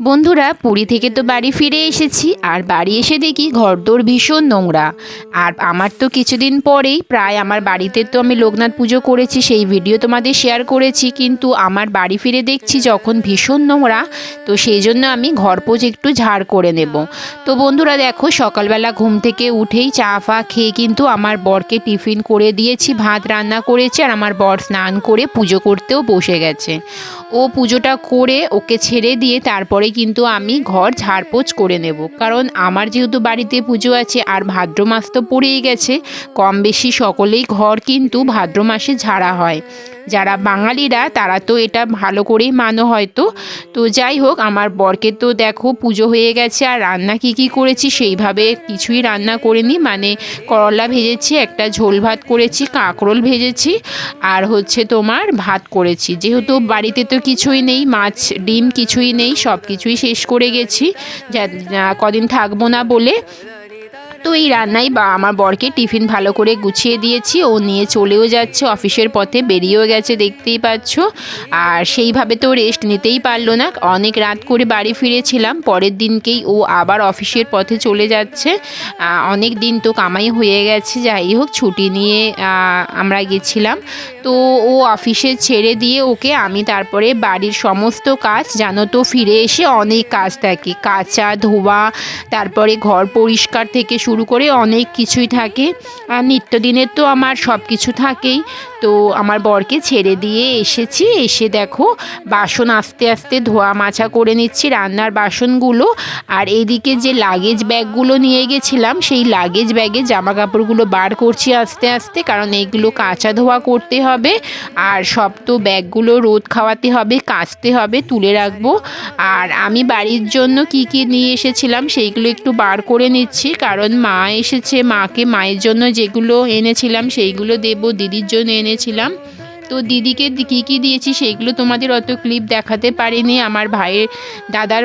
বন্ধুরা, পুরী থেকে তো বাড়ি ফিরে এসেছি, আর বাড়ি এসে দেখি ঘরদোর ভীষণ নোংরা। আর আমার তো কিছুদিন পরেই, প্রায় আমার বাড়িতে তো আমি লোকনাথ পুজো করেছি, সেই ভিডিও তোমাদের শেয়ার করেছি, কিন্তু আমার বাড়ি ফিরে দেখছি যখন ভীষণ নোংরা, তো সেই জন্য আমি ঘর পোজ একটু ঝাড় করে নেব। তো বন্ধুরা, দেখো, সকালবেলা ঘুম থেকে উঠেই চা ফা খেয়ে কিন্তু আমার বরকে টিফিন করে দিয়েছি, ভাত রান্না করেছি, আর আমার বর স্নান করে পুজো করতেও বসে গেছে। ও পুজোটা করে ওকে ছেড়ে দিয়ে তারপরে কিন্তু আমি ঘর ঝাড়পোছ করে নেব। কারণ আমার যেহেতু বাড়িতে পুজো আছে আর ভাদ্র মাস তো পড়েই গেছে, কম বেশি সকলেই ঘর কিন্তু ভাদ্র মাসে ঝাড়া হয়। যারা বাঙালিরা, তারা তো এটা ভালো করেই মানো হয়তো। তো যাই হোক, আমার বরকে তো দেখো পুজো হয়ে গেছে, আর রান্না কি কি করেছি সেইভাবে কিছুই রান্না করিনি। মানে করলা ভেজেছি, একটা ঝোল ভাত করেছি, কাঁকরোল ভেজেছি, আর হচ্ছে তোমার ভাত করেছি। যেহেতু বাড়িতে তো কিছুই নেই, মাছ, ডিম কিছুই নেই সব কিছুই শেষ করে গেছি। কদিন থাকব না বলে। তো এই রান্নাই বা আমার বরকে টিফিন ভালো করে গুছিয়ে দিয়েছি। ও নিয়ে চলেও যাচ্ছে, অফিসের পথে বেরিয়েও গেছে, দেখতেই পাচ্ছ। আর সেইভাবে তো রেস্ট নিতেই পারল না। অনেক রাত করে বাড়ি ফিরেছিলাম, পরের দিনকেই ও আবার অফিসের পথে চলে যাচ্ছে। অনেক দিন তো কামাই হয়ে গেছে, যাই হোক, ছুটি নিয়ে আমরা গেছিলাম। তো ও অফিসে ছেড়ে দিয়ে ওকে আমি তারপরে বাড়ির সমস্ত কাজ, জানো তো, ফিরে এসে অনেক কাজ থাকে। কাচা ধোয়া, তারপরে ঘর পরিষ্কার থেকে শুরু করে অনেক কিছুই থাকে। আর নিত্যদিনের তো আমার সব কিছু থাকেই। তো আমার বরকে ছেড়ে দিয়ে এসেছি। এসে দেখো, বাসন আস্তে আস্তে ধোয়া মাছা করে নিচ্ছি, রান্নার বাসনগুলো। আর এদিকে যে লাগেজ ব্যাগগুলো নিয়ে গেছিলাম, সেই লাগেজ ব্যাগে জামা কাপড়গুলো বার করছি আস্তে আস্তে, কারণ এইগুলো কাঁচা ধোয়া করতে হবে। আর সব তো ব্যাগগুলো রোদ খাওয়াতে হবে, কাচতে হবে, তুলে রাখব। আর আমি বাড়ির জন্য কি কি নিয়ে এসেছিলাম, সেইগুলো একটু বার করে নিচ্ছি, কারণ মা এসেছে, মাকে মায়ের জন্য যেগুলো এনেছিলাম সেইগুলো দেবো, দিদির জন্য এনেছিলাম। তো দিদিকে কী কী দিয়েছি সেইগুলো তোমাদের অত ক্লিপ দেখাতে পারিনি। আমার ভাইয়ের দাদার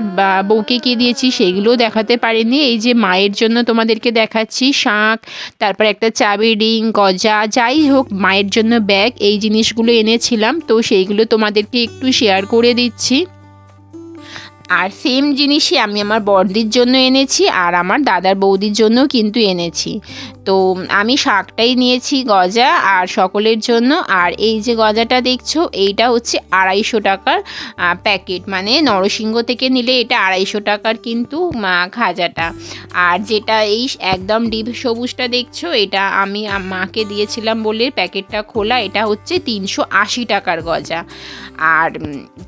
বউকে কী দিয়েছি সেইগুলোও দেখাতে পারিনি। এই যে মায়ের জন্য তোমাদেরকে দেখাচ্ছি শাঁখ, তারপর একটা চাবি, রিং, গজা, যাই হোক, মায়ের জন্য ব্যাগ, এই জিনিসগুলো এনেছিলাম। তো সেইগুলো তোমাদেরকে একটু শেয়ার করে দিচ্ছি। আর সেম জিনিসই আমি আমার বড়দির জন্য এনেছি আর আমার দাদার বৌদির জন্যও কিন্তু এনেছি। তো আমি শাকটাই নিয়েছি গজা আর সকলের জন্য। আর এই যে গজাটা দেখছ, এইটা হচ্ছে আড়াইশো টাকার প্যাকেট। মানে নরসিংহ থেকে নিলে এটা আড়াইশো টাকার কিন্তু খাজাটা। আর যেটা এই একদম ডিপ সবুজটা দেখছ, এটা আমি মাকে দিয়েছিলাম বলে প্যাকেটটা খোলা, এটা হচ্ছে তিনশো আশি টাকার গজা। আর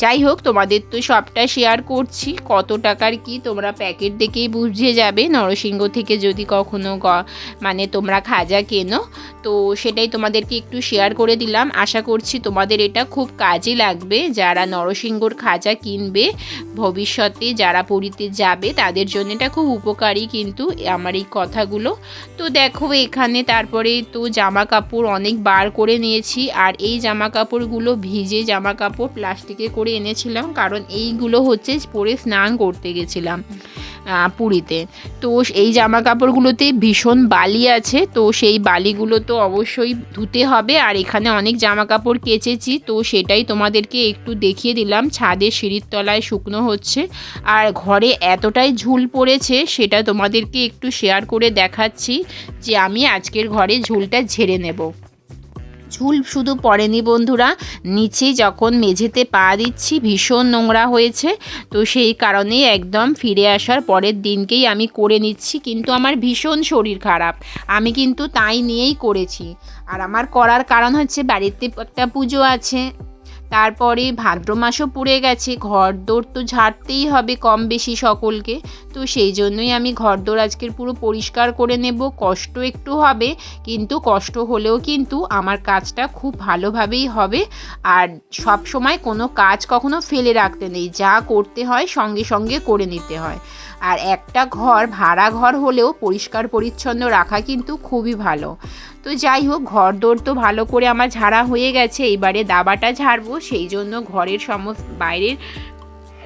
যাই হোক, তোমাদের তো সবটা শেয়ার করছি, কত টাকার কি তোমরা প্যাকেট দেখেই বুঝে যাবে। নরসিংহ থেকে যদি কখনো মানে তোমরা খাজা কেনো? তো সেটাই তোমাদেরকে একটু শেয়ার করে দিলাম। আশা করছি তোমাদের এটা খুব কাজে লাগবে। যারা নরসিংহর খাজা কিনবে, ভবিষ্যতে যারা পুরীতে যাবে, তাদের জন্য এটা খুব উপকারী কিন্তু আমার এই কথাগুলো। তো দেখো এখানে তারপরে তো জামা কাপড় অনেক বার করে নিয়েছি। আর এই জামা কাপড়গুলো ভিজে জামা কাপড় প্লাস্টিকে করে এনেছিলাম। কারণ এইগুলো হচ্ছে পরে স্নান করতে গেছিলাম। পুরীতে। তো এই জামা কাপড়গুলোতে ভীষণ বালি আছে, তো সেই বালিগুলো তো অবশ্যই ধুতে হবে। আর এখানে অনেক জামা কাপড় কেচেছি, তো সেটাই তোমাদেরকে একটু দেখিয়ে দিলাম। ছাদে সিঁড়ির তলায় শুকনো হচ্ছে। আর ঘরে এতটাই ঝুল পড়েছে, সেটা তোমাদেরকে একটু শেয়ার করে দেখাচ্ছি যে আমি আজকের ঘরে ঝুলটা ঝেড়ে নেব। ঝুল শুধু পড়েনি বন্ধুরা। নিচে যখন মেঝেতে পা দিচ্ছি, ভীষণ নোংরা হয়েছে। তো সেই কারণেই একদম ফিরে আসার পরের দিনকেই আমি করে নিচ্ছি, কিন্তু আমার ভীষণ শরীর খারাপ। আমি কিন্তু তাই নিয়েই করেছি। আর আমার করার কারণ হচ্ছে বাড়িতে একটা পুজো আছে। তারপরে ভাদ্র মাসও পড়ে গেছে ঘর দোর তো ঝাড়তেই হবে কম বেশি সকলকে। তো সেই জন্যই আমি ঘর দোর আজকের পুরো পরিষ্কার করে নেব, কষ্ট একটু হবে, কিন্তু কষ্ট হলেও কিন্তু আমার কাজটা খুব ভালোভাবেই হবে। আর সব সময় কোনো কাজ কখনো ফেলে রাখতে নেই, যা করতে হয় সঙ্গে সঙ্গে করে নিতে হয়। আর একটা ঘর, ভাড়া ঘর হলেও পরিষ্কার পরিচ্ছন্ন রাখা কিন্তু খুবই ভালো। তো যাই হোক ঘর দোর তো ভালো করে আমার ঝাড়া হয়ে গেছে। এবারে দাবাটা ঝাড়বো, সেই জন্য ঘরের সমস্ত, বাইরের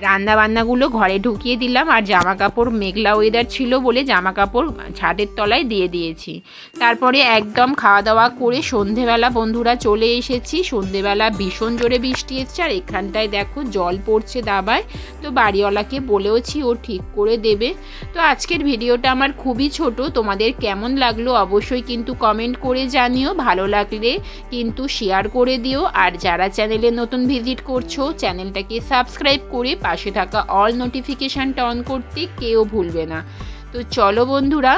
রান্না বান্নাগুলো ঘরে ঢুকিয়ে দিলাম আর জামা কাপড় মেঘলা ওয়েদার ছিল বলে জামা কাপড় ছাদের তলায় দিয়ে দিয়েছি। তারপরে একদম খাওয়া দাওয়া করে সন্ধেবেলা বন্ধুরা চলে এসেছি। সন্ধেবেলা ভীষণ জোরে বৃষ্টি এসছে আর এখানটায় দেখো জল পড়ছে দাবায়। তো বাড়িওয়ালাকে বলেওছি ও ঠিক করে দেবে। তো আজকের ভিডিওটা আমার খুবই ছোট। তোমাদের কেমন লাগল অবশ্যই কিন্তু কমেন্ট করে জানিও। ভালো লাগলে কিন্তু শেয়ার করে দিও। আর যারা চ্যানেলে নতুন ভিজিট করছ চ্যানেলটাকে সাবস্ক্রাইব করে পাশে থাকা অল নোটিফিকেশানটা অন করতে কেউ ভুলবে না। তো চলো বন্ধুরা,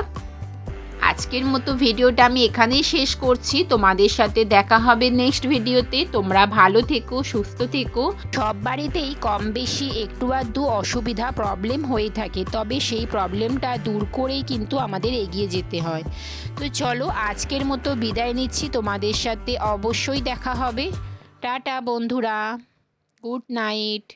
আজকের মতো ভিডিওটা আমি এখানেই শেষ করছি। তোমাদের সাথে দেখা হবে নেক্সট ভিডিওতে। তোমরা ভালো থেকো, সুস্থ থেকো। সব বাড়িতেই কম বেশি একটু আধটু অসুবিধা প্রবলেম হয়ে থাকে, তবে সেই প্রবলেমটা দূর করেই কিন্তু আমাদের এগিয়ে যেতে হয়। তো চলো আজকের মতো বিদায় নিচ্ছি। তোমাদের সাথে অবশ্যই দেখা হবে। টাটা বন্ধুরা, গুড নাইট।